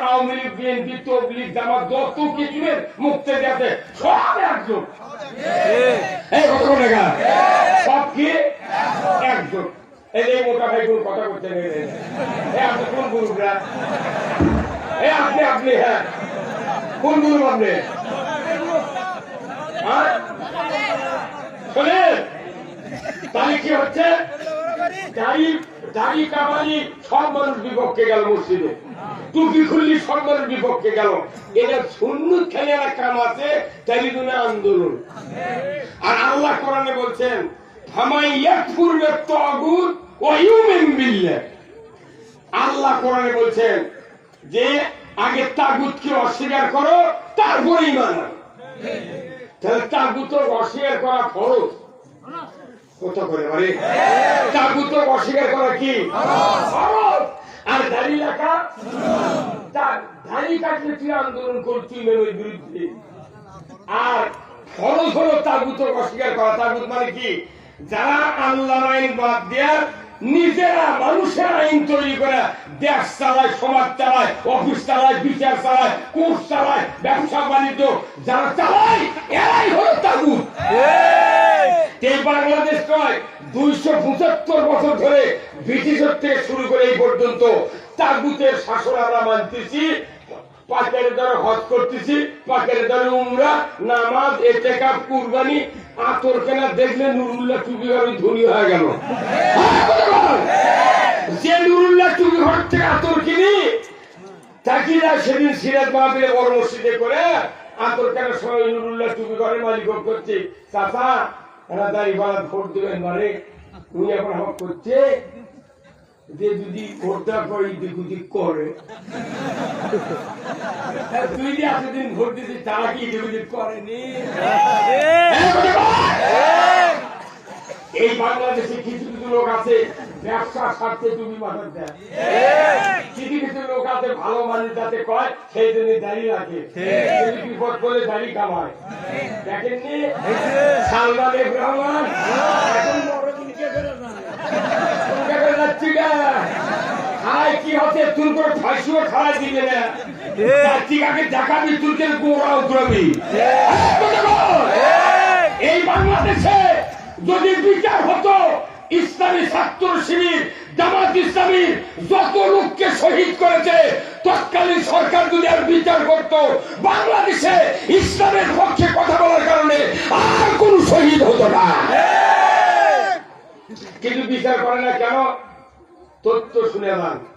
Awami League BNP তবলিগ জামাত যত কিছুর মুক্তি দিয়েছে সব একজন। এই কত কোন টাকা সব কি? একজন। এই মোটা ভাই কোন কথা করতে এই আপনি কোন গুরুরা এই আপনি আপনি হ্যাঁ। কোন গুরু আপনি? হ্যাঁ? শোনেন। তাহলে কি হচ্ছে? দাড়ি দাড়ি কামালি বিপক্ষে গেল মসজিদে। টুপি খুললি বিপক্ষে গেল। এটা শূন্য কাম আছে তাই আন্দোলন। আর আল্লাহ কোরআনে বলছেন আল্লাহ কোরআনে বলছেন যে, আগে তাগুতকে অস্বীকার করো, তারপর ইমান। তাহলে তাগুত অস্বীকার করা ফরজ। কত করে মানে তাগুত অস্বীকার করা কি? আর দাড়ি রাখা? দাড়ি কাটলে তুই আন্দোলন করছি বিরুদ্ধে। আর ফরজ হলো তাগুত অস্বীকার করা। তাগুত মানে কি? যারা আল্লাহ আইন বাদ দেয়া নিজেরা মানুষের আইন তৈরি করে দেশ চালায় সমাজ চালায় অফিস চালায় বিচার চালায় কোর্ট চালায় ব্যবসা বাণিজ্য যারা চালায় এরাই হলো তাগুত। এই বাংলাদেশ নয়, দুইশো পঁচাত্তর বছর ধরে ব্রিটিশের থেকে শুরু করে এই পর্যন্ত তাগুতের শাসন আমরা মানতেছি, পাকের দ্বারা হজ করতেছি, পাকের দ্বারা উমরা, নামাজ কুরবানি, আতর কেনা দেখলে নুরুল্লাহ টুপি আমি ধনী হয়ে গেল। যে নুরুল্লাহ ঘর থেকে আতর কিনি সেদিন সিরাজ মাহফিলে বড় মসজিদে করে আতর কেনার সময় নুরুল্লাহ মালিক করছে, চাচা এরা দাঁড়িয়ে ভোট দেবেন মানে উনি এখন আমার করছে যে যদি ভোটটা করে দিক দিক করে। তুই যে এতদিন ভোট তারা কি দিক দিক করেনি? এই বাংলাদেশে কিছু কিছু লোক আছে ব্যবসা স্বার্থে তুমি মাথার দেয়। কিছু কিছু লোক আছে ভালো মানুষ যাতে কয় সেই জন্য দাঁড়িয়ে রাখে। বিপদ করে দাঁড়িয়ে কামায়। দেখেননি? সালমান এফ এখন বড় দিনকে বেরোয় তোমরা করে যাচ্ছি না। খায় কি হচ্ছে? তুই করে ফাঁসিও খাওয়া দিবে না যাচ্ছি দেখাবি তুই গোড়া উতরাবি এই বাংলাদেশে যদি বিচার হতো ইসলামী ছাত্র শিবির জামাত ইসলামী যত লোককে শহীদ করেছে তৎকালীন সরকার যদি আর বিচার করত বাংলাদেশে ইসলামের কিন্তু বিচার করে না কেন? তথ্য শুনে যান।